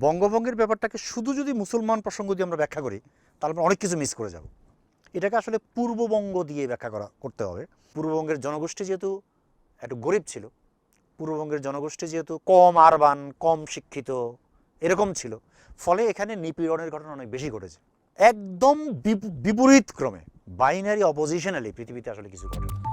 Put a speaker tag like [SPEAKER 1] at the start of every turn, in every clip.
[SPEAKER 1] বঙ্গভঙ্গের ব্যাপারটাকে শুধু যদি মুসলমান প্রসঙ্গ দিয়ে আমরা ব্যাখ্যা করি, তাহলে আমরা অনেক কিছু মিস করে যাব। এটাকে আসলে পূর্ববঙ্গ দিয়ে ব্যাখ্যা করা, করতে হবে। পূর্ববঙ্গের জনগোষ্ঠী যেহেতু একটু গরিব ছিল, পূর্ববঙ্গের জনগোষ্ঠী যেহেতু কম আরবান, কম শিক্ষিত, এরকম ছিল, ফলে এখানে নিপীড়নের ঘটনা অনেক বেশি ঘটেছে। একদম বিপ- বিপরীত ক্রমে বাইনারি অপোজিশনালি পৃথিবীতে আসলে কিছু ঘটে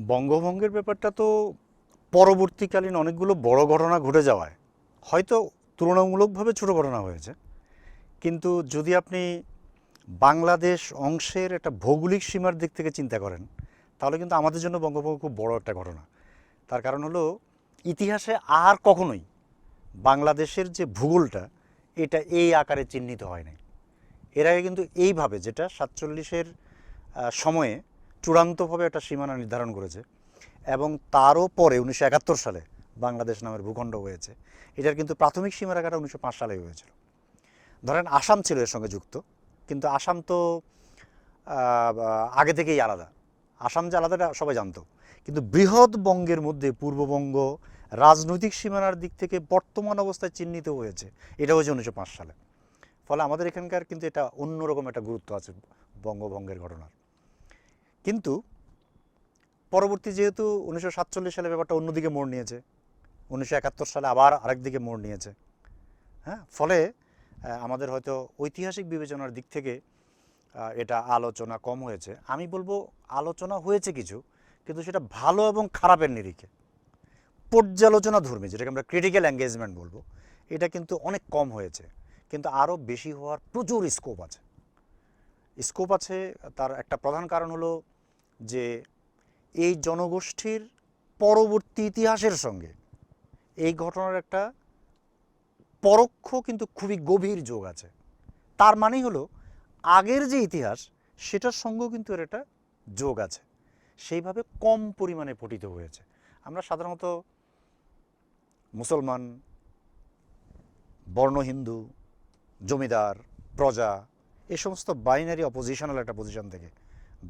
[SPEAKER 1] বঙ্গভঙ্গের ব্যাপারটা তো পরবর্তীকালীন অনেকগুলো বড় ঘটনা ঘটে যাওয়ায়। হয়তো তুলনামূলকভাবে ছোট ঘটনা হয়েছে। কিন্তু যদি আপনি বাংলাদেশ অংশের একটা ভৌগোলিক সীমার দিক থেকে চিন্তা করেন, তাহলে কিন্তু আমাদের জন্য বঙ্গভঙ্গ খুব বড় একটা ঘটনা। তার কারণ হলো, ইতিহাসে আর কখনোই বাংলাদেশের যে ভূগোলটা, এটা এই আকারে চিহ্নিত হয় নাই। এর আগে কিন্তু এইভাবে, যেটা সাতচল্লিশের সময়ে চূড়ান্তভাবে একটা সীমানা নির্ধারণ করেছে এবং তারও পরে উনিশশো একাত্তর সালে বাংলাদেশ নামের ভূখণ্ড হয়েছে। এটার কিন্তু প্রাথমিক সীমারেখাটা উনিশশো পাঁচ সালে হয়েছিল। ধরেন আসাম ছিল এর সঙ্গে যুক্ত, কিন্তু আসাম তো আগে থেকেই আলাদা। আসাম যে আলাদাটা সবাই জানতো। কিন্তু বৃহৎ বঙ্গের মধ্যে পূর্ববঙ্গ রাজনৈতিক সীমানার দিক থেকে বর্তমান অবস্থায় চিহ্নিত হয়েছে, এটা হয়েছে উনিশশো পাঁচ সালে। ফলে আমাদের এখানকার কিন্তু এটা অন্যরকম একটা গুরুত্ব আছে বঙ্গভঙ্গের ঘটনার। কিন্তু পরবর্তী যেহেতু উনিশশো সাতচল্লিশ সালে ব্যাপারটা অন্যদিকে মোড় নিয়েছে, উনিশশো একাত্তর সালে আবার আরেক দিকে মোড় নিয়েছে। হ্যাঁ ফলে আমাদের হয়তো ঐতিহাসিক বিবেচনার দিক থেকে এটা আলোচনা কম হয়েছে। আমি বলব আলোচনা হয়েছে কিছু, কিন্তু সেটা ভালো এবং খারাপের নিরিখে। পর্যালোচনা ধর্মী, যেটাকে আমরা ক্রিটিক্যাল এঙ্গেজমেন্ট বলব, এটা কিন্তু অনেক কম হয়েছে, কিন্তু আরও বেশি হওয়ার প্রচুর স্কোপ আছে। স্কোপ আছে, তার একটা প্রধান কারণ হলো যে এই জনগোষ্ঠীর পরবর্তী ইতিহাসের সঙ্গে এই ঘটনার একটা পরোক্ষ কিন্তু খুবই গভীর যোগ আছে। তার মানেই হলো আগের যে ইতিহাস সেটার সঙ্গেও কিন্তু এর একটা যোগ আছে। সেইভাবে কম পরিমাণে পঠিত হয়েছে। আমরা সাধারণত মুসলমান, বর্ণ হিন্দু, জমিদার, প্রজা এ সমস্ত বাইনারি অপোজিশনাল একটা পজিশন থেকে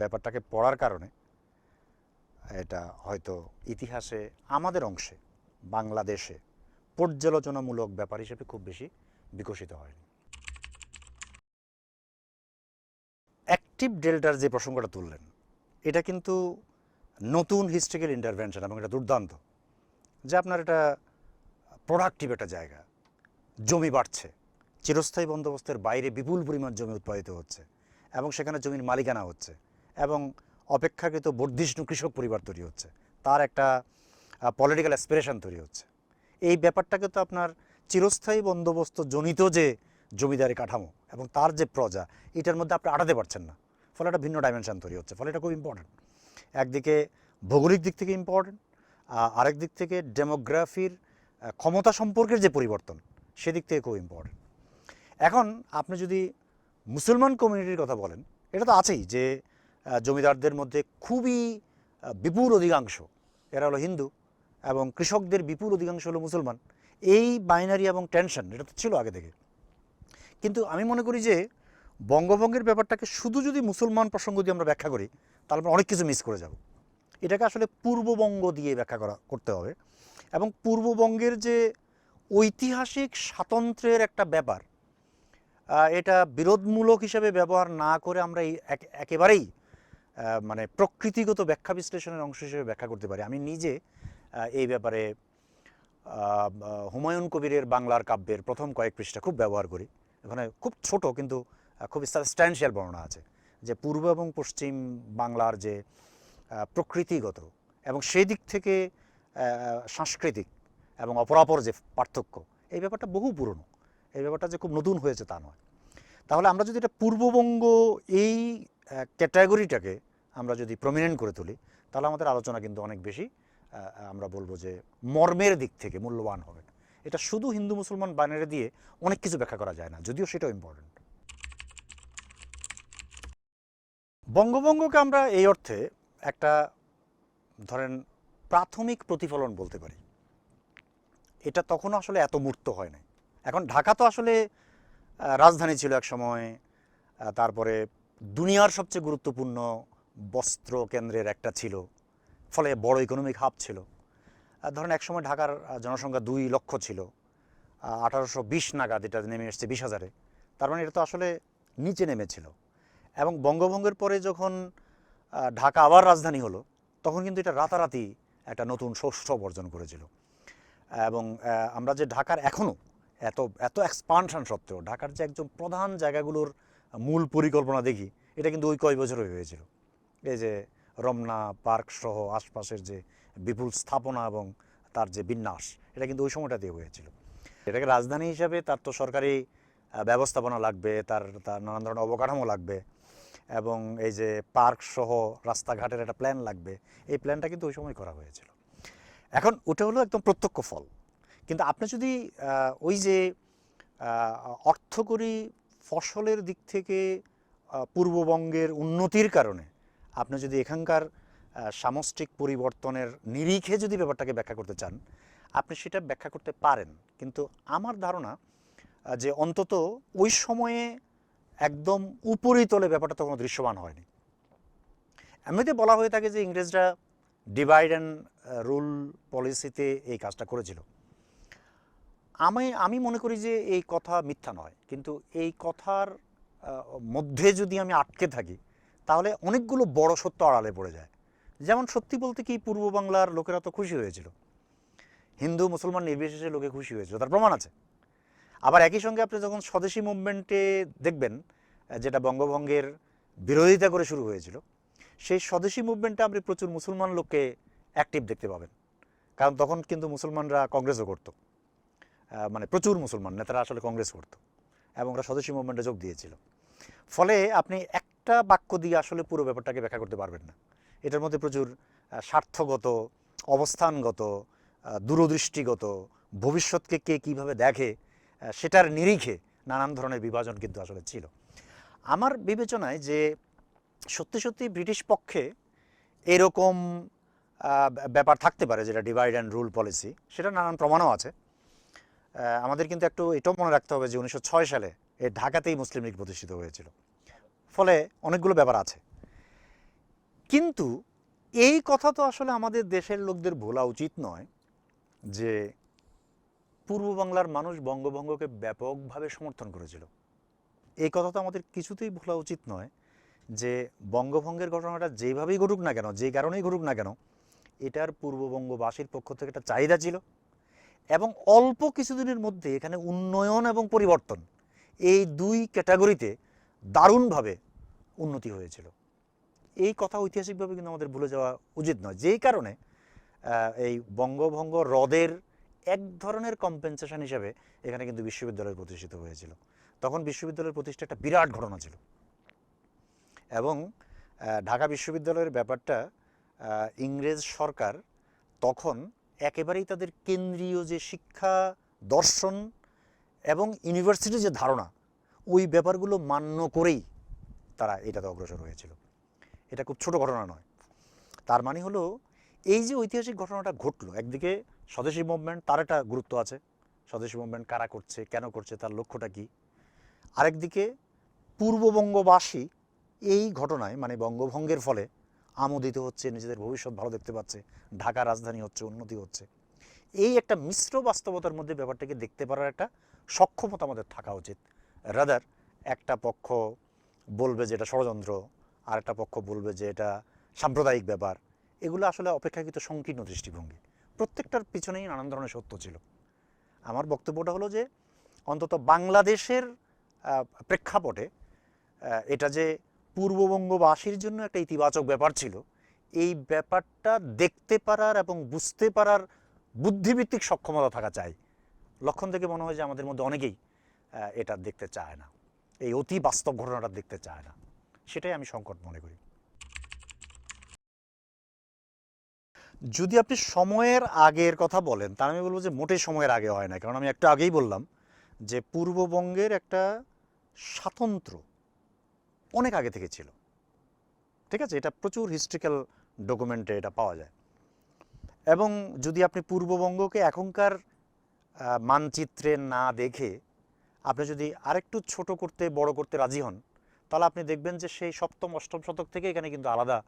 [SPEAKER 1] ব্যাপারটাকে পড়ার কারণে এটা হয়তো ইতিহাসে আমাদের অংশে, বাংলাদেশে পর্যালোচনামূলক ব্যাপার হিসেবে খুব বেশি বিকশিত হয়নি। অ্যাক্টিভ ডেল্টার যে প্রসঙ্গটা তুললেন, এটা কিন্তু নতুন হিস্ট্রিক্যাল ইন্টারভেনশন এবং এটা দুর্দান্ত, যে আপনার এটা প্রোডাক্টিভ একটা জায়গা, জমি বাড়ছে, চিরস্থায়ী বন্দোবস্তের বাইরে বিপুল পরিমাণ জমি উৎপাদিত হচ্ছে এবং সেখানে জমির মালিকানা হচ্ছে। এবং অপেক্ষাকৃত বর্ধিষ্ণু কৃষক পরিবার তৈরি হচ্ছে। তার একটা পলিটিক্যাল অ্যাসপিরেশন তৈরি হচ্ছে। এই ব্যাপারটাকে তো আপনার চিরস্থায়ী বন্দোবস্ত জনিত যে জমিদারি কাঠামো এবং তার যে প্রজা, এটার মধ্যে আপনি আটাতে পারছেন না। ফলে একটা ভিন্ন ডাইমেনশন তৈরি হচ্ছে। ফলে এটা খুব ইম্পর্ট্যান্ট একদিকে ভৌগোলিক দিক থেকে ইম্পর্ট্যান্ট আরেক দিক থেকে ডেমোগ্রাফির ক্ষমতা সম্পর্কের যে পরিবর্তন, সেদিক থেকে খুব ইম্পর্ট্যান্ট এখন আপনি যদি মুসলমান কমিউনিটির কথা বলেন, এটা তো আছেই যে জমিদারদের মধ্যে খুবই বিপুল অধিকাংশ, এরা হলো হিন্দু এবং কৃষকদের বিপুল অধিকাংশ হলো মুসলমান, এই বাইনারি এবং টেনশন এটা তো ছিল আগে থেকে। কিন্তু আমি মনে করি যে বঙ্গভঙ্গের ব্যাপারটাকে শুধু যদি মুসলমান প্রসঙ্গ দিয়ে আমরা ব্যাখ্যা করি, তাহলে আমরা অনেক কিছু মিস করে যাব। এটাকে আসলে পূর্ববঙ্গ দিয়ে ব্যাখ্যা করা, করতে হবে এবং পূর্ববঙ্গের যে ঐতিহাসিক স্বাতন্ত্র্যের একটা ব্যাপার এটা বিরোধমূলক হিসেবে ব্যবহার না করে আমরা এই এক- একেবারেই মানে প্রকৃতিগত ব্যাখ্যা বিশ্লেষণের অংশ হিসেবে ব্যাখ্যা করতে পারি। আমি নিজে এই ব্যাপারে হুমায়ুন কবিরের বাংলার কাব্যের প্রথম কয়েক পৃষ্ঠা খুব ব্যবহার করি। এখানে খুব ছোট কিন্তু খুব সাবস্ট্যান্সিয়াল বর্ণনা আছে যে পূর্ব এবং পশ্চিম বাংলার যে প্রকৃতিগত এবং সেই দিক থেকে সাংস্কৃতিক এবং অপরাপর যে পার্থক্য, এই ব্যাপারটা বহু পুরনো। এই ব্যাপারটা যে খুব নতুন হয়েছে তা নয়। তাহলে আমরা যদি এটা পূর্ববঙ্গ এই ক্যাটাগরিটাকে আমরা যদি প্রমিনেন্ট করে তুলি, তাহলে আমাদের আলোচনা কিন্তু অনেক বেশি আমরা বলব যে মর্মের দিক থেকে মূল্যবান হবে। এটা শুধু হিন্দু মুসলমান বাইনারি দিয়ে অনেক কিছু ব্যাখ্যা করা যায় না, যদিও সেটাও ইম্পর্টেন্ট বঙ্গভঙ্গকে আমরা এই অর্থে একটা, ধরেন, প্রাথমিক প্রতিফলন বলতে পারি। এটা তখনও আসলে এত মূর্ত হয় নাই। এখন ঢাকা তো আসলে রাজধানী ছিল এক সময় তারপরে দুনিয়ার সবচেয়ে গুরুত্বপূর্ণ বস্ত্র কেন্দ্রের একটা ছিল। ফলে বড় ইকোনমিক হাব ছিল। ধরেন একসময় ঢাকার জনসংখ্যা দুই লক্ষ ছিল। আঠারোশো বিশ নাগাদ এটা নেমে এসছে বিশ হাজারে। তার মানে এটা তো আসলে নিচে নেমেছিল। এবং বঙ্গভঙ্গের পরে যখন ঢাকা আবার রাজধানী হলো, তখন কিন্তু এটা রাতারাতি একটা নতুন ষষ্ঠ অর্জন করেছিল। এবং আমরা যে ঢাকার এখনও এত এত এক্সপানশন সত্ত্বেও, ঢাকার যে একজন প্রধান জায়গাগুলোর মূল পরিকল্পনা দেখি, এটা কিন্তু ওই কয় বছর হয়েছিল। এই যে রমনা পার্ক সহ আশপাশের যে বিপুল স্থাপনা এবং তার যে বিন্যাস, এটা কিন্তু ওই সময়টাতে হয়েছিল। এটাকে রাজধানী হিসাবে তার তো সরকারি ব্যবস্থাপনা লাগবে, তার তার নানান ধরনের অবকাঠামো লাগবে এবং এই যে পার্ক সহ রাস্তাঘাটের একটা প্ল্যান লাগবে, এই প্ল্যানটা কিন্তু ওই সময় করা হয়েছিল। এখন ওটা হলো একদম প্রত্যক্ষ ফল। কিন্তু আপনি যদি ওই যে অর্থকরী ফসলের দিক থেকে পূর্ববঙ্গের উন্নতির কারণে আপনি যদি এখানকার সামষ্টিক পরিবর্তনের নিরিখে যদি ব্যাপারটাকে ব্যাখ্যা করতে চান, আপনি সেটা ব্যাখ্যা করতে পারেন। কিন্তু আমার ধারণা যে অন্তত ওই সময়ে একদম উপরিতলে ব্যাপারটা তখন দৃশ্যমান হয়নি। এমনিতে বলা হয়ে থাকে যে ইংরেজরা ডিভাইড অ্যান্ড রুল পলিসিতে এই কাজটা করেছিল। আমি আমি মনে করি যে এই কথা মিথ্যা নয়। কিন্তু এই কথার মধ্যে যদি আমি আটকে থাকি, তাহলে অনেকগুলো বড় সত্য আড়ালে পড়ে যায়। যেমন সত্যি বলতে কি, পূর্ব বাংলার লোকেরা তো খুশি হয়েছিল। হিন্দু, মুসলমান নির্বিশেষে লোকে খুশি হয়েছিল, তার প্রমাণ আছে। আবার একই সঙ্গে আপনি যখন স্বদেশি মুভমেন্টে দেখবেন যেটা বঙ্গভঙ্গের বিরোধিতা করে শুরু হয়েছিল, সেই স্বদেশি মুভমেন্টে আপনি প্রচুর মুসলমান লোককে অ্যাক্টিভ দেখতে পাবেন। কারণ তখন কিন্তু মুসলমানরা কংগ্রেসও করতো। মানে প্রচুর মুসলমান, নেতারা আসলে কংগ্রেস করতো এবং ওরা স্বদেশি মুভমেন্টে যোগ দিয়েছিল। ফলে আপনি একটা বাক্য দিয়ে আসলে পুরো ব্যাপারটাকে ব্যাখ্যা করতে পারবেন না। এটার মধ্যে প্রচুর স্বার্থগত, অবস্থানগত দূরদৃষ্টিগত, ভবিষ্যৎকে কে কীভাবে দেখে সেটার নিরিখে নানান ধরনের বিভাজন কিন্তু আসলে ছিল। আমার বিবেচনায় যে সত্যি সত্যি ব্রিটিশ পক্ষে এরকম ব্যাপার থাকতে পারে, যেটা ডিভাইড অ্যান্ড রুল পলিসি সেটা নানান প্রমাণও আছে। আমাদের কিন্তু একটু এটাও মনে রাখতে হবে যে উনিশশো ছয় সালে এই ঢাকাতেই মুসলিম লীগ প্রতিষ্ঠিত হয়েছিল। ফলে অনেকগুলো ব্যাপার আছে। কিন্তু এই কথা তো আসলে আমাদের দেশের লোকদের ভোলা উচিত নয় যে পূর্ব বাংলার মানুষ বঙ্গভঙ্গকে ব্যাপকভাবে সমর্থন করেছিল। এই কথা তো আমাদের কিছুতেই ভোলা উচিত নয় যে বঙ্গভঙ্গের ঘটনাটা যেভাবেই ঘটুক না কেন, যে কারণেই ঘটুক না কেন, এটার পূর্ববঙ্গবাসীর পক্ষ থেকে একটা চাহিদা ছিল। এবং অল্প কিছুদিনের মধ্যে এখানে উন্নয়ন এবং পরিবর্তন এই দুই ক্যাটাগরিতে দারুণভাবে উন্নতি হয়েছিল। এই কথা ঐতিহাসিকভাবে কিন্তু আমাদের ভুলে যাওয়া উচিত নয়। যেই কারণে এই বঙ্গভঙ্গ হ্রদের এক ধরনের কম্পেনসেশন হিসেবে এখানে কিন্তু বিশ্ববিদ্যালয় প্রতিষ্ঠিত হয়েছিল। তখন বিশ্ববিদ্যালয়ের প্রতিষ্ঠা একটা বিরাট ঘটনা ছিল। এবং ঢাকা বিশ্ববিদ্যালয়ের ব্যাপারটা ইংরেজ সরকার তখন একেবারেই তাদের কেন্দ্রীয় যে শিক্ষা, দর্শন এবং ইউনিভার্সিটির যে ধারণা, ওই ব্যাপারগুলো মান্য করেই তারা এটাতে অগ্রসর হয়েছিল। এটা খুব ছোট ঘটনা নয়। তার মানে হলো, এই যে ঐতিহাসিক ঘটনাটা ঘটলো, একদিকে স্বদেশী মুভমেন্ট তার একটা গুরুত্ব আছে। স্বদেশী মুভমেন্ট কারা করছে, কেন করছে, তার লক্ষ্যটা কী? আরেকদিকে পূর্ববঙ্গবাসী এই ঘটনায় মানে বঙ্গভঙ্গের ফলে আমোদিত হচ্ছে, নিজেদের ভবিষ্যৎ ভালো দেখতে পাচ্ছে ঢাকা রাজধানী হচ্ছে, উন্নতি হচ্ছে। এই একটা মিশ্র বাস্তবতার মধ্যে ব্যাপারটাকে দেখতে পারার একটা সক্ষমতা আমাদের থাকা উচিত। রাদার একটা পক্ষ বলবে যে এটা ষড়যন্ত্র, আর একটা পক্ষ বলবে যে এটা সাম্প্রদায়িক ব্যাপার। এগুলো আসলে অপেক্ষাকৃত সংকীর্ণ দৃষ্টিভঙ্গি। প্রত্যেকটার পিছনেই নানান ধরনের সত্য ছিল। আমার বক্তব্যটা হলো যে, অন্তত বাংলাদেশের প্রেক্ষাপটে এটা যে পূর্ববঙ্গবাসীর জন্য একটা ইতিবাচক ব্যাপার ছিল। এই ব্যাপারটা দেখতে পারার এবং বুঝতে পারার বুদ্ধিভিত্তিক সক্ষমতা থাকা চাই। লক্ষণ থেকে মনে হয় যে আমাদের মধ্যে অনেকেই এটা দেখতে চায় না। এই অতি বাস্তব ঘটনাটা দেখতে চায় না। সেটাই আমি সংকট মনে করি। যদি আপনি সময়ের আগের কথা বলেন, তাহলে আমি বলব যে মোটেই সময়ের আগে হয় না। কারণ আমি একটু আগেই বললাম যে পূর্ববঙ্গের একটা স্বাতন্ত্র অনেক আগে থেকে ছিল। ঠিক আছে? এটা প্রচুর হিস্ট্রিক্যাল ডকুমেন্টে এটা পাওয়া যায়। এবং যদি আপনি পূর্ববঙ্গকে এখনকার মানচিত্রে না দেখে আপনি যদি আরেকটু ছোট করতে, বড় করতে রাজি হন, তাহলে আপনি দেখবেন যে সেই সপ্তম, অষ্টম শতক থেকে এখানে কিন্তু আলাদা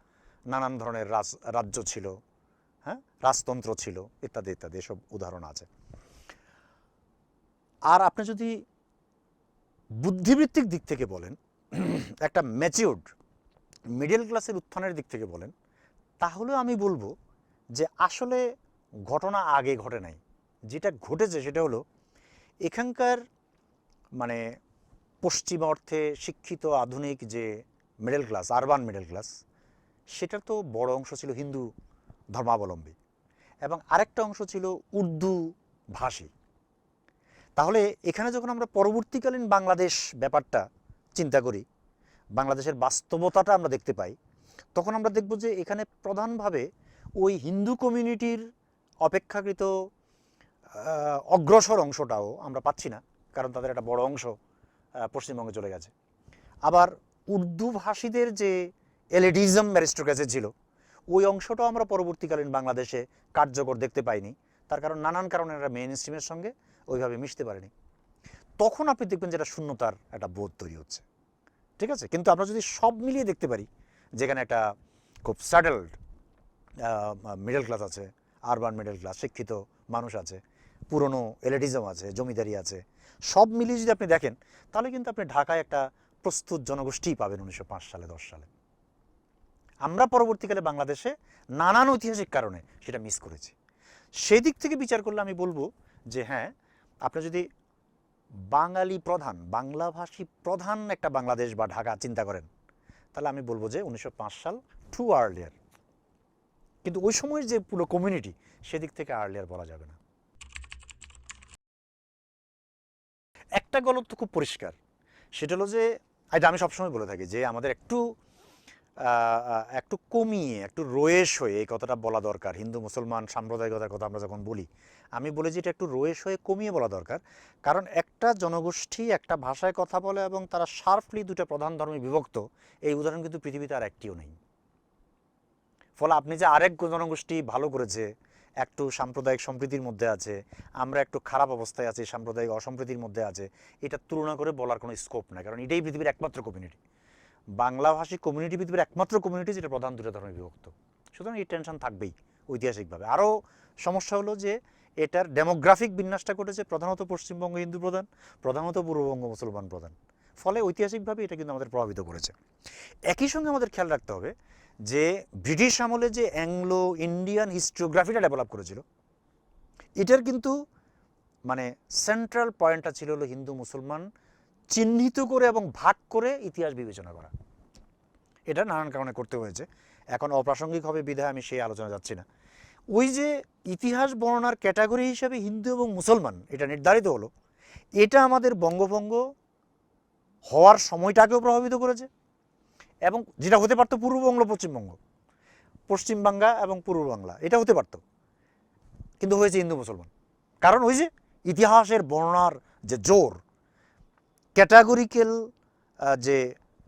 [SPEAKER 1] নানান ধরনের রাজ, রাজ্য ছিল হ্যাঁ? রাজতন্ত্র ছিল, ইত্যাদি ইত্যাদি এসব উদাহরণ আছে। আর আপনি যদি বুদ্ধিবৃত্তিক দিক থেকে বলেন একটা ম্যাচিউর্ড মিডল ক্লাসের উত্থানের দিক থেকে বলেন, তাহলে আমি বলব যে আসলে ঘটনা আগে ঘটে নাই। যেটা ঘটেছে সেটা হলো, এখানকার মানে পশ্চিম অর্থে শিক্ষিত আধুনিক যে middle class urban middle class সেটার তো বড় অংশ ছিল হিন্দু ধর্মাবলম্বী এবং আরেকটা অংশ ছিল উর্দু ভাষী। তাহলে এখানে যখন আমরা পরবর্তীকালীন বাংলাদেশ ব্যাপারটা চিন্তা করি। বাংলাদেশের বাস্তবতাটা আমরা দেখতে পাই। তখন আমরা দেখব যে এখানে প্রধানভাবে ওই হিন্দু কমিউনিটির অপেক্ষাকৃত অগ্রসর অংশটাও আমরা পাচ্ছি না। কারণ তাদের একটা বড় অংশ পশ্চিমবঙ্গে চলে গেছে। আবার উর্দু ভাষীদের যে এলিডিজম ম্যারিস্টোক্রেসি ছিল, ওই অংশটাও আমরা পরবর্তীকালীন বাংলাদেশে কার্যকর দেখতে পাইনি। তার কারণ নানান কারণে এরা মেইন স্ট্রিমের সঙ্গে ওইভাবে মিশতে পারেনি। তখন আপনি দেখবেন যেটা শূন্যতার একটা বোধ তৈরি হচ্ছে। ঠিক আছে? কিন্তু আমরা যদি সব মিলিয়ে দেখতে পারি যেখানে একটা খুব স্যাটেলড মিডল ক্লাস আছে আরবান মিডল ক্লাস শিক্ষিত মানুষ আছে, পুরনো এলিটিজম আছে, জমিদারি আছে, সব মিলিয়ে যদি আপনি দেখেন, তাহলে কিন্তু আপনি ঢাকায় একটা প্রস্তুত জনগোষ্ঠী পাবেন উনিশশো পাঁচ সালে, দশ সালে। আমরা পরবর্তীকালে বাংলাদেশে নানান ঐতিহাসিক কারণে সেটা মিস করেছি। সেই দিক থেকে বিচার করলে আমি বলব যে হ্যাঁ আপনি যদি বাঙালি প্রধান, বাংলাভাষী প্রধান একটা বাংলাদেশ বা ঢাকা, চিন্তা করেন। তাহলে আমি বলব যে উনিশশো পাঁচ সাল টু আর্লিয়ার কিন্তু ওই সময়ের যে পুরো কমিউনিটি সেদিক থেকে আর্লিয়ার বলা যাবে না। একটা গলত তো খুব পরিষ্কার। সেটা হলো যে এটা আমি সবসময় বলে থাকি যে আমাদের একটু একটু কমিয়ে, একটু রয়েস হয়ে এই কথাটা বলা দরকার। হিন্দু, মুসলমান সাম্প্রদায়িকতার কথা আমরা যখন বলি, আমি বলি যে এটা একটু রয়েস হয়ে কমিয়ে বলা দরকার। কারণ একটা জনগোষ্ঠী একটা ভাষায় কথা বলে এবং তারা শার্পলি দুটো প্রধান ধর্মে বিভক্ত, এই উদাহরণ কিন্তু পৃথিবীতে আর একটিও নেই। ফলে আপনি যে আরেক জনগোষ্ঠী ভালো করেছে, একটু সাম্প্রদায়িক সম্প্রীতির মধ্যে আছে, আমরা একটু খারাপ অবস্থায় আছি, সাম্প্রদায়িক অসম্প্রীতির মধ্যে আছে, এটা তুলনা করে বলার কোনো স্কোপ নাই, কারণ এটাই পৃথিবীর একমাত্র কমিউনিটি বাংলাভাষী কমিউনিটি পৃথিবীর একমাত্র কমিউনিটি যেটা প্রধান দুটো ধর্মে বিভক্ত। সুতরাং এই টেনশন থাকবেই ঐতিহাসিকভাবে। আরও সমস্যা হলো যে এটার ডেমোগ্রাফিক বিন্যাসটা ঘটেছে প্রধানত পশ্চিমবঙ্গ হিন্দু প্রধান, প্রধানত পূর্ববঙ্গ মুসলমান প্রধান। ফলে ঐতিহাসিকভাবে এটা কিন্তু আমাদের প্রভাবিত করেছে। একই সঙ্গে আমাদের খেয়াল রাখতে হবে যে ব্রিটিশ আমলে যে অ্যাংলো ইন্ডিয়ান হিস্টোগ্রাফিটা ডেভেলপ করেছিল, এটার কিন্তু মানে সেন্ট্রাল পয়েন্টটা ছিল হলো হিন্দু মুসলমান চিহ্নিত করে এবং ভাগ করে ইতিহাস বিবেচনা করা। এটা নানান কারণে করতে হয়েছে। এখন অপ্রাসঙ্গিক হবে বিধায় আমি সেই আলোচনা যাচ্ছি না। ওই যে ইতিহাস বর্ণনার ক্যাটাগরি হিসাবে হিন্দু এবং মুসলমান এটা নির্ধারিত হলো, এটা আমাদের বঙ্গভঙ্গ হওয়ার সময়টাকেও প্রভাবিত করেছে এবং যেটা হতে পারতো পূর্ববঙ্গ, পশ্চিমবঙ্গ, পশ্চিমবাংলা এবং পূর্ব বাংলা এটা হতে পারতো। কিন্তু হয়েছে হিন্দু মুসলমান কারণ ওই যে ইতিহাসের বর্ণনার যে জোর ক্যাটাগরিক্যাল যে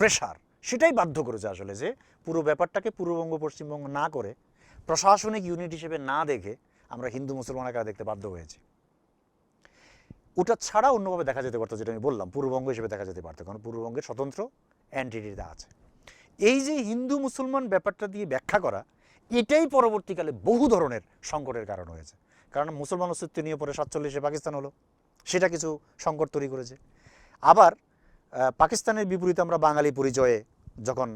[SPEAKER 1] প্রেশার, সেটাই বাধ্য করেছে আসলে যে পুরো ব্যাপারটাকে পূর্ববঙ্গ, পশ্চিমবঙ্গ না করে প্রশাসনিক ইউনিট হিসেবে না দেখে আমরা হিন্দু মুসলমান আকারে দেখতে বাধ্য হয়েছি। ওটা ছাড়া অন্যভাবে দেখা যেতে পারতো, যেটা আমি বললাম, পূর্ববঙ্গ হিসেবে দেখা যেতে পারতো, কারণ পূর্ববঙ্গের স্বতন্ত্র অ্যান্টিটিটা আছে। এই যে হিন্দু, মুসলমান ব্যাপারটা দিয়ে ব্যাখ্যা করা, এটাই পরবর্তীকালে বহু ধরনের সংকটের কারণ হয়েছে। কারণ মুসলমান অস্তিত্ব নিয়ে পরে সাতচল্লিশে পাকিস্তান হলো, সেটা কিছু সংকট তৈরি করেছে। আবার পাকিস্তানের বিপরীতে আমরা বাঙালি পরিচয়ে যখন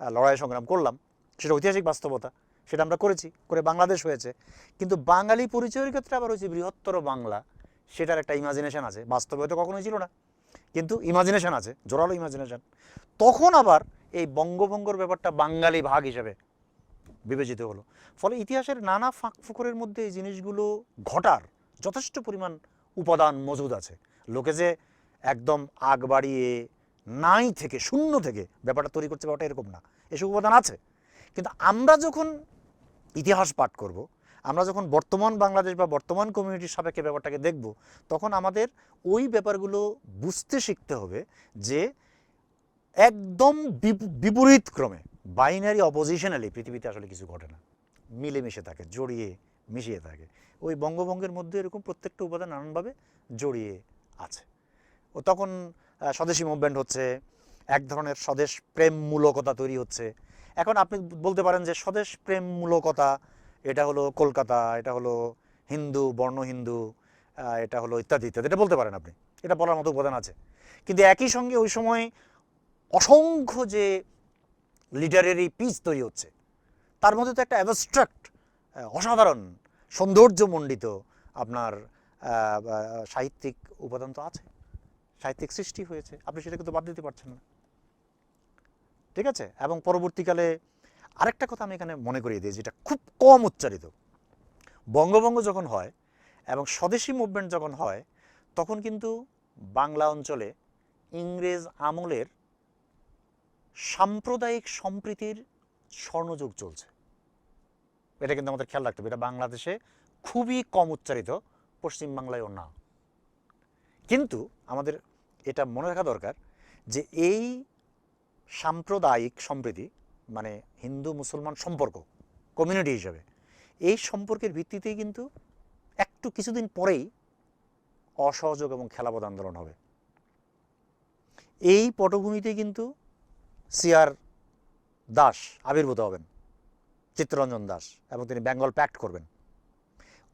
[SPEAKER 1] লড়াই সংগ্রাম করলাম, সেটা ঐতিহাসিক বাস্তবতা, সেটা আমরা করেছি, করে বাংলাদেশ হয়েছে। কিন্তু বাঙালি পরিচয়ের ক্ষেত্রে আবার হয়েছে বৃহত্তর বাংলা, সেটার একটা ইমাজিনেশন আছে। বাস্তবে হয়তো কখনোই ছিল না। কিন্তু ইমাজিনেশন আছে, জোরালো ইমাজিনেশন তখন আবার এই বঙ্গভঙ্গর ব্যাপারটা বাঙালি ভাগ হিসেবে বিবেচিত হলো। ফলে ইতিহাসের নানা ফাঁক ফুকরের মধ্যে এই জিনিসগুলো ঘটার যথেষ্ট পরিমাণ উপাদান মজুদ আছে। লোকে যে একদম আগ বাড়িয়ে নাই থেকে, শূন্য থেকে ব্যাপারটা তৈরি করছে ব্যাপারটা এরকম না। এসব উপাদান আছে। কিন্তু আমরা যখন ইতিহাস পাঠ করব, আমরা যখন বর্তমান বাংলাদেশ বা বর্তমান কমিউনিটির সাপেক্ষে ব্যাপারটাকে দেখব, তখন আমাদের ওই ব্যাপারগুলো বুঝতে শিখতে হবে যে একদম বিপ- বিপরীত ক্রমে বাইনারি অপোজিশনালি পৃথিবীতে আসলে কিছু ঘটে না। মিলেমিশে থাকে, জড়িয়ে মিশিয়ে থাকে। ওই বঙ্গভঙ্গের মধ্যে এরকম প্রত্যেকটা উপাদান নানানভাবে জড়িয়ে আছে। ও তখন স্বদেশি মুভমেন্ট হচ্ছে, এক ধরনের স্বদেশ প্রেমমূলকতা তৈরি হচ্ছে। এখন আপনি বলতে পারেন যে স্বদেশ প্রেমমূলকতা, এটা হলো কলকাতা, এটা হলো হিন্দু, বর্ণ হিন্দু এটা হলো ইত্যাদি ইত্যাদি, এটা বলতে পারেন আপনি। এটা বলার মতো উপাদান আছে। কিন্তু একই সঙ্গে ওই সময় অসংখ্য যে লিটারেরি পিস তৈরি হচ্ছে, তার মধ্যে তো একটা অ্যাবস্ট্রাক্ট অসাধারণ সৌন্দর্যমণ্ডিত আপনার সাহিত্যিক উপাদান তো আছে। সাহিত্যিক সৃষ্টি হয়েছে, আপনি সেটাকে তো বাদ দিতে পারছেন না। ঠিক আছে? এবং পরবর্তীকালে আরেকটা কথা আমি এখানে মনে করিয়ে দিই, যেটা খুব কম উচ্চারিত। বঙ্গভঙ্গ যখন হয় এবং স্বদেশী মুভমেন্ট যখন হয়, তখন কিন্তু বাংলা অঞ্চলে ইংরেজ আমলের সাম্প্রদায়িক সম্প্রীতির স্বর্ণযুগ চলছে। এটা কিন্তু আমাদের খেয়াল রাখতে হবে, এটা বাংলাদেশে খুবই কম উচ্চারিত, পশ্চিমবাংলায়ও না। কিন্তু আমাদের এটা মনে রাখা দরকার যে এই সাম্প্রদায়িক সম্প্রীতি মানে হিন্দু মুসলমান সম্পর্ক কমিউনিটি হিসাবে, এই সম্পর্কের ভিত্তিতেই কিন্তু একটু কিছুদিন পরেই অসহযোগ এবং খেলাপদ আন্দোলন হবে। এই পটভূমিতে কিন্তু সিআর দাস আবির্ভূত হবেন, চিত্তরঞ্জন দাস, এবং তিনি বেঙ্গল প্যাক্ট করবেন।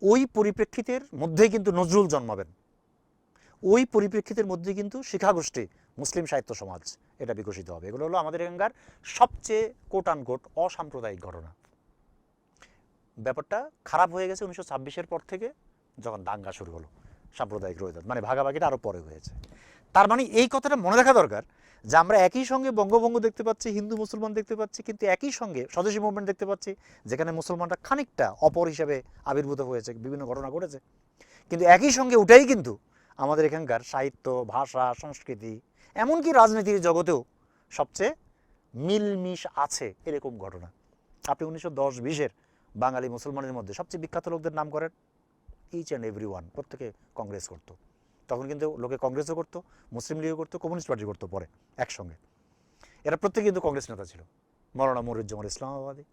[SPEAKER 1] ওই পরিপ্রেক্ষিতের মধ্যেই কিন্তু নজরুল জন্মাবেন। ওই পরিপ্রেক্ষিতের মধ্যে কিন্তু শিক্ষাগোষ্ঠী মুসলিম সাহিত্য সমাজ এটা বিকশিত হবে। এগুলো হলো আমাদের এখানকার সবচেয়ে কোট আনকোট অসাম্প্রদায়িক ঘটনা। ব্যাপারটা খারাপ হয়ে গেছে উনিশশো ছাব্বিশের পর থেকে যখন দাঙ্গা শুরু হলো, সাম্প্রদায়িক রোহিত মানে ভাগাভাগিটা আরও পরে হয়েছে। তার মানে এই কথাটা মনে রাখা দরকার যে আমরা একই সঙ্গে বঙ্গভঙ্গ দেখতে পাচ্ছি, হিন্দু মুসলমান দেখতে পাচ্ছি, কিন্তু একই সঙ্গে স্বদেশী মুভমেন্ট দেখতে পাচ্ছি, যেখানে মুসলমানরা খানিকটা অপর হিসাবে আবির্ভূত হয়েছে, বিভিন্ন ঘটনা ঘটেছে। কিন্তু একই সঙ্গে ওটাই কিন্তু আমাদের এখানকার সাহিত্য, ভাষা, সংস্কৃতি, এমনকি রাজনীতির জগতেও সবচেয়ে মিলমিশ আছে এরকম ঘটনা। আপনি উনিশশো দশ বিশের বাঙালি মুসলমানের মধ্যে সবচেয়ে বিখ্যাত লোকদের নাম করেন ইচ অ্যান্ড এভরি ওয়ান প্রত্যেকে কংগ্রেস করতো। তখন কিন্তু লোকে কংগ্রেসও করতো, মুসলিম লীগও করতো, কমিউনিস্ট পার্টি করতো পরে, একসঙ্গে। এরা প্রত্যেকে কিন্তু কংগ্রেস নেতা ছিল। মৌলানা মরিজ্জামান ইসলামাবাদী,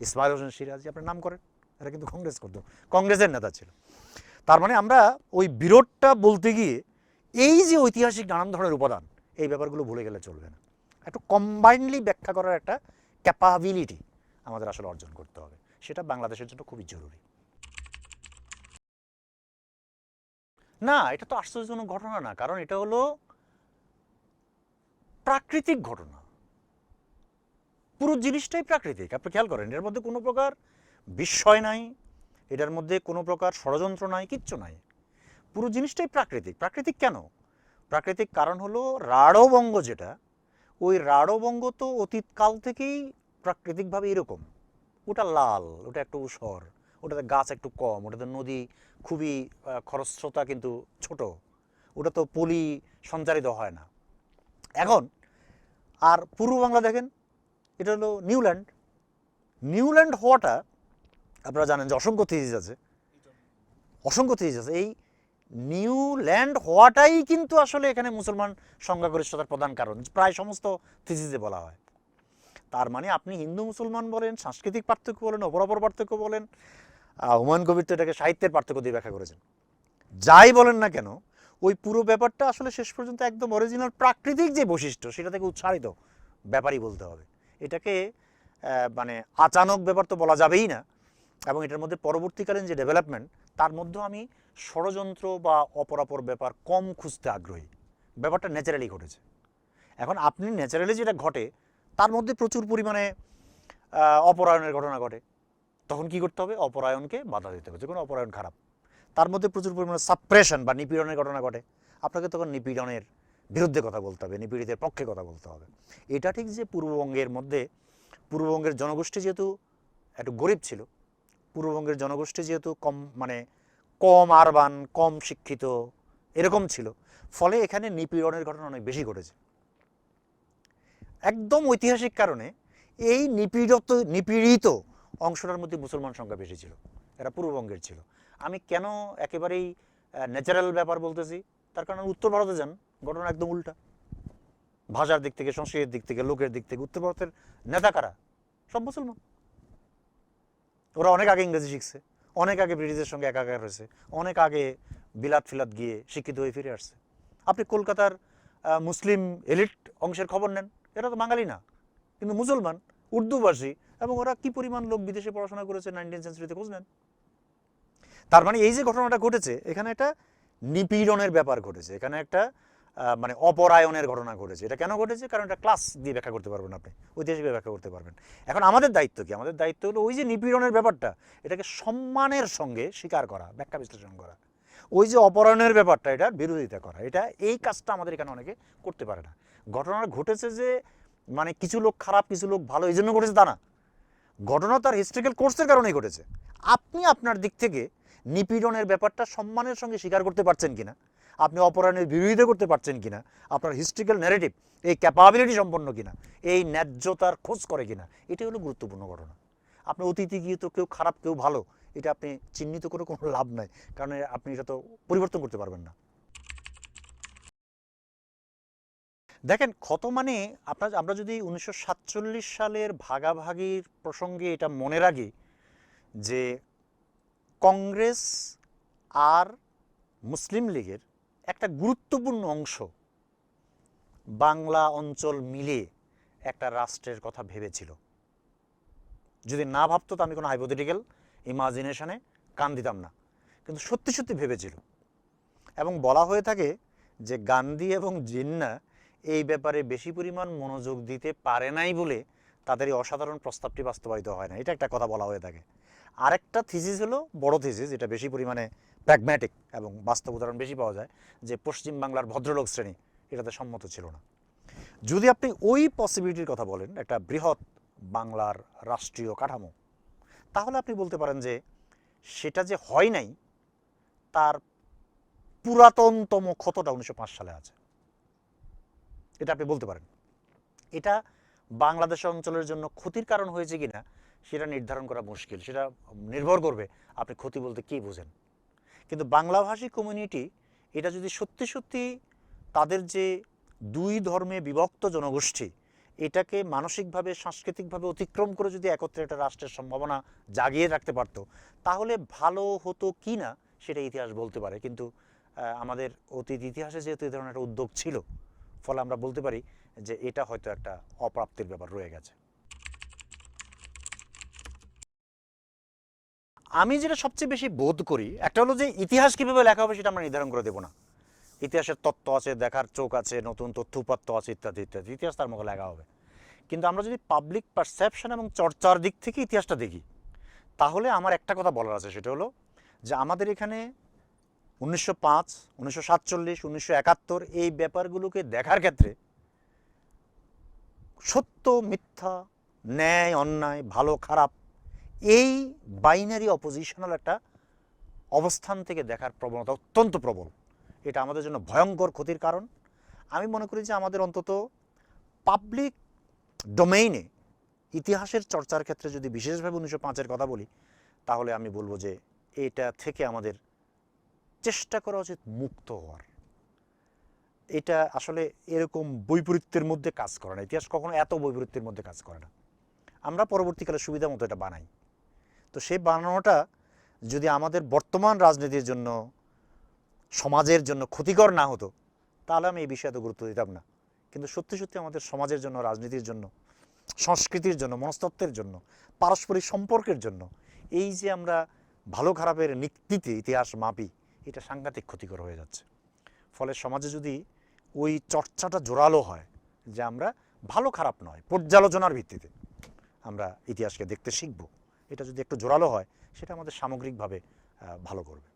[SPEAKER 1] ইসমাইল হোসেন সিরাজি, আপনার নাম করেন, এরা কিন্তু কংগ্রেস করতো। কংগ্রেসের নেতা ছিল। তার মানে আমরা ওই বিরোধটা বলতে গিয়ে এই যে ঐতিহাসিক নানান ধরনের উপাদান, এই ব্যাপারগুলো ভুলে গেলে চলবে না। একটু কম্বাইন্ডলি ব্যাখ্যা করার একটা ক্যাপাবিলিটি আমাদের আসলে অর্জন করতে হবে। সেটা বাংলাদেশের জন্য খুবই জরুরি। না, এটা তো আশ্চর্যজনক ঘটনা না, কারণ এটা হলো প্রাকৃতিক ঘটনা। পুরো জিনিসটাই প্রাকৃতিক। আপনি খেয়াল করেন, এর মধ্যে কোনো প্রকার বিস্ময় নাই এটার মধ্যে কোনো প্রকার ষড়যন্ত্র নাই, কিচ্ছু নাই। পুরো জিনিসটাই প্রাকৃতিক। প্রাকৃতিক কেন? প্রাকৃতিক কারণ হলো রাঢ়বঙ্গ যেটা, ওই রাঢ়বঙ্গ তো অতীতকাল থেকেই প্রাকৃতিকভাবে এরকম। ওটা লাল, ওটা একটু উসর ওটাতে গাছ একটু কম, ওটাতে নদী খুবই খরস্রোতা কিন্তু ছোট, ওটা তো পলি সঞ্চারিত হয় না। এখন, আর পূর্ব বাংলা দেখেন, এটা হলো নিউল্যান্ড। নিউল্যান্ড হওয়াটা আপনারা জানেন যে অসংখ্য থিজিস আছে। অসংখ্য থিজিস আছে। এই নিউ ল্যান্ড হওয়াটাই কিন্তু আসলে এখানে মুসলমান সংখ্যাগরিষ্ঠতার প্রধান কারণ প্রায় সমস্ত থিজিসে বলা হয়। তার মানে আপনি হিন্দু মুসলমান বলেন, সাংস্কৃতিক পার্থক্য বলেন, অপরাপর পার্থক্য বলেন হুমায়ুন কবির তো এটাকে সাহিত্যের পার্থক্য দিয়ে ব্যাখ্যা করেছেন। যাই বলেন না কেন, ওই পুরো ব্যাপারটা আসলে শেষ পর্যন্ত একদম অরিজিনাল প্রাকৃতিক যে বৈশিষ্ট্য, সেটা থেকে উচ্চারিত ব্যাপারই বলতে হবে। এটাকে মানে আচানক ব্যাপার তো বলা যাবেই না। এবং এটার মধ্যে পরবর্তীকালীন যে ডেভেলপমেন্ট তার মধ্যেও আমি ষড়যন্ত্র বা অপরাপর ব্যাপার কম খুঁজতে আগ্রহী। ব্যাপারটা ন্যাচারালি ঘটেছে। এখন আপনি ন্যাচারালি যেটা ঘটে, তার মধ্যে প্রচুর পরিমাণে অপরায়ণের ঘটনা ঘটে। তখন কি করতে হবে? অপরায়ণকে বাধা দিতে হবে। যে কোনো অপরায়ণ খারাপ। তার মধ্যে প্রচুর পরিমাণে সাপ্রেশন বা নিপীড়নের ঘটনা ঘটে। আপনাকে তখন নিপীড়নের বিরুদ্ধে কথা বলতে হবে, নিপীড়িতের পক্ষে কথা বলতে হবে। এটা ঠিক যে পূর্ববঙ্গের মধ্যে, পূর্ববঙ্গের জনগোষ্ঠী যেহেতু একটু গরিব ছিল পূর্ববঙ্গের জনগোষ্ঠী যেহেতু কম মানে কম আরবান, কম শিক্ষিত, এরকম ছিল। ফলে এখানে নিপীড়নের ঘটনা অনেক বেশি ঘটেছে। একদম ঐতিহাসিক কারণে এই নিপীড়িত নিপীড়িত অংশটার মধ্যে মুসলমান সংখ্যা বেশি ছিল। এরা পূর্ববঙ্গের ছিল। আমি কেন একেবারেই ন্যাচারাল ব্যাপার বলতেছি? তার কারণ উত্তর ভারতে যান, ঘটনা একদম উল্টা। ভাষার দিক থেকে, সংস্কৃতির দিক থেকে, লোকের দিক থেকে, উত্তর ভারতের নেতা কারা? সব মুসলমান। ওরা অনেক আগে ইংরেজি শিখছে, অনেক আগে ব্রিটিশের সঙ্গে একাকার হয়েছে, অনেক আগে বিলাত ফিলাত গিয়ে শিক্ষিত হয়ে ফিরে আসছে। আপনি কলকাতার মুসলিম এলিট অংশের খবর নেন, এরা তো বাঙালি না, কিন্তু মুসলমান, উর্দুভাষী, এবং ওরা কি পরিমাণ লোক বিদেশে পড়াশোনা করেছে নাইনটিন সেঞ্চুরিতে খোঁজ নেন। তার মানে এই যে ঘটনাটা ঘটেছে, এখানে একটা নিপীড়নের ব্যাপার ঘটেছে, এখানে একটা মানে অপরায়নের ঘটনা ঘটেছে। এটা কেন ঘটেছে? কারণ এটা ক্লাস দিয়ে ব্যাখ্যা করতে পারবেন আপনি। ঐতিহাসিক ব্যাখ্যা করতে পারবেন। এখন আমাদের দায়িত্ব কি? আমাদের দায়িত্ব হলো ওই যে নিপীড়নের ব্যাপারটা, এটাকে সম্মানের সঙ্গে স্বীকার করা, ব্যাখ্যা বিশ্লেষণ করা। ওই যে অপরায়ণের ব্যাপারটা এটার বিরোধিতা করা। এটা, এই কাজটা আমাদের এখানে অনেকে করতে পারে না। ঘটনা ঘটেছে যে মানে কিছু লোক খারাপ, কিছু লোক ভালো, এই জন্য ঘটেছে তা না। ঘটনা তার হিস্ট্রিক্যাল কোর্সের কারণেই ঘটেছে। আপনি আপনার দিক থেকে নিপীড়নের ব্যাপারটা সম্মানের সঙ্গে স্বীকার করতে পারছেন কিনা? আপনি অপরায়ণের বিরোধিতা করতে পারছেন কিনা? আপনার হিস্ট্রিক্যাল ন্যারেটিভ এই ক্যাপাবিলিটি সম্পন্ন কিনা? এই ন্যায্যতার খোঁজ করে কিনা? এটাই হলো গুরুত্বপূর্ণ ঘটনা। আপনি অতীতে গিয়ে তো কেউ খারাপ, কেউ ভালো, এটা আপনি চিহ্নিত করে কোনো লাভ নাই। কারণ আপনি এটা তো পরিবর্তন করতে পারবেন না। দেখেন, ক্ষত মানে আপনার আমরা যদি উনিশশো সাতচল্লিশ সালের ভাগাভাগির প্রসঙ্গে এটা মনে রাখি যে কংগ্রেস আর মুসলিম লীগের একটা গুরুত্বপূর্ণ অংশ বাংলা অঞ্চল মিলে একটা রাষ্ট্রের কথা ভেবেছিল। যদি না ভাবতো তো আমি কোনো হাইপোথেটিক্যাল ইমাজিনেশনে কান দিতাম না। কিন্তু সত্যি সত্যি ভেবেছিল। এবং বলা হয়ে থাকে যে গান্ধী এবং জিন্না এই ব্যাপারে বেশি পরিমাণ মনোযোগ দিতে পারে নাই বলে তাদের এই অসাধারণ প্রস্তাবটি বাস্তবায়িত হয় না এটা একটা কথা বলা হয়ে থাকে। আরেকটা থিসিস হলো, বড় থিসিস এটা বেশি পরিমাণে প্র্যাগম্যাটিক এবং বাস্তব উদাহরণ বেশি পাওয়া যায় যে পশ্চিম বাংলার ভদ্রলোক শ্রেণি এটাতে সম্মত ছিল না। যদি আপনি ওই পসিবিলিটির কথা বলেন, একটা বৃহৎ বাংলার রাষ্ট্রীয় কাঠামো, তাহলে আপনি বলতে পারেন যে সেটা যে হয় নাই, তার পুরাতনতম ক্ষতটা উনিশশো পাঁচ সালে আছে। এটা আপনি বলতে পারেন। এটা বাংলাদেশ অঞ্চলের জন্য ক্ষতির কারণ হয়েছে কিনা, সেটা নির্ধারণ করা মুশকিল, সেটা নির্ভর করবে আপনি ক্ষতি বলতে কী বোঝেন। কিন্তু বাংলাভাষী কমিউনিটি এটা যদি সত্যি সত্যি তাদের যে দুই ধর্মে বিভক্ত জনগোষ্ঠী, এটাকে মানসিকভাবে, সাংস্কৃতিকভাবে অতিক্রম করে যদি একত্রে একটা রাষ্ট্রের সম্ভাবনা জাগিয়ে রাখতে পারতো, তাহলে ভালো হতো কি না সেটা ইতিহাস বলতে পারে। কিন্তু আমাদের অতীত ইতিহাসে যেহেতু এই ধরনের একটা উদ্যোগ ছিল, ফলে আমরা বলতে পারি যে এটা হয়তো একটা অপ্রাপ্তির ব্যাপার রয়ে গেছে। আমি যেটা সবচেয়ে বেশি বোধ করি, একটা হলো যে ইতিহাস কীভাবে লেখা হবে সেটা আমরা নির্ধারণ করে দেবো না। ইতিহাসের তত্ত্ব আছে, দেখার চোখ আছে, নতুন তথ্য, উপাত্ত আছে, ইত্যাদি ইত্যাদি। ইতিহাস তার মুখে লেখা হবে। কিন্তু আমরা যদি পাবলিক পারসেপশন এবং চর্চার দিক থেকে ইতিহাসটা দেখি, তাহলে আমার একটা কথা বলার আছে, সেটা হলো যে আমাদের এখানে উনিশশো পাঁচ, উনিশশো সাতচল্লিশ, উনিশশো একাত্তর এই ব্যাপারগুলোকে দেখার ক্ষেত্রে সত্য, মিথ্যা, ন্যায়, অন্যায়, ভালো, খারাপ এই বাইনারি অপোজিশনাল একটা অবস্থান থেকে দেখার প্রবণতা অত্যন্ত প্রবল। এটা আমাদের জন্য ভয়ঙ্কর ক্ষতির কারণ। আমি মনে করি যে আমাদের অন্তত পাবলিক ডোমেইনে ইতিহাসের চর্চার ক্ষেত্রে যদি বিশেষভাবে উনিশশো পাঁচের কথা বলি, তাহলে আমি বলব যে এটা থেকে আমাদের চেষ্টা করা উচিত মুক্ত হওয়ার। এটা আসলে এরকম বৈপরীত্যের মধ্যে কাজ করে না। ইতিহাস কখনো এত বৈপরীত্যের মধ্যে কাজ করে না। আমরা পরবর্তীকালে সুবিধা মতো এটা বানাই। তো সেই বানানোটা যদি আমাদের বর্তমান রাজনীতির জন্য, সমাজের জন্য ক্ষতিকর না হতো, তাহলে আমি এই বিষয়ে এত গুরুত্ব দিতাম না। কিন্তু সত্যি সত্যি আমাদের সমাজের জন্য, রাজনীতির জন্য, সংস্কৃতির জন্য, মনস্তত্ত্বের জন্য, পারস্পরিক সম্পর্কের জন্য, এই যে আমরা ভালো খারাপের নীতিতে ইতিহাস মাপি, এটা সাংঘাতিক ক্ষতিকর হয়ে যাচ্ছে। ফলে সমাজে যদি ওই চর্চাটা জোরালো হয় যে আমরা ভালো খারাপ নয়, পর্যালোচনার ভিত্তিতে আমরা ইতিহাসকে দেখতে শিখব। এটা যদি একটু জোরালো হয় সেটা আমাদের সামগ্রিকভাবে ভালো করবে।